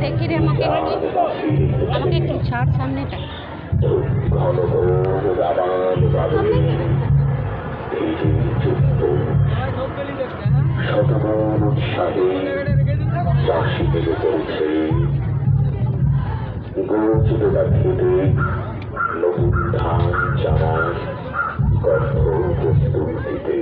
দেখি রে আমাকে একটু আমাকে একটু ছাড় সামনেটা সামনে শতমান উৎসাহে চাষি থেকে চলছে গরুচিত খেতে নতুন ধান চারা গর্ভ প্রস্তুতিতে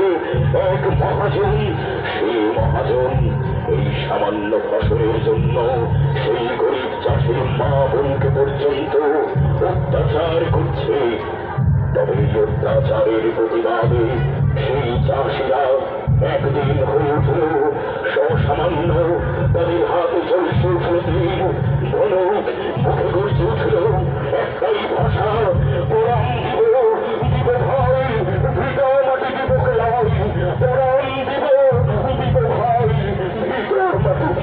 এক মহাজন, সেই মহাজন, এই সামান্য ফসলের জন্য সেই গরিব চাষির মা বোনকে পর্যন্ত অত্যাচার করছে। তবে অত্যাচারের প্রতিবাদে সেই চাষিরা একদিন হয়ে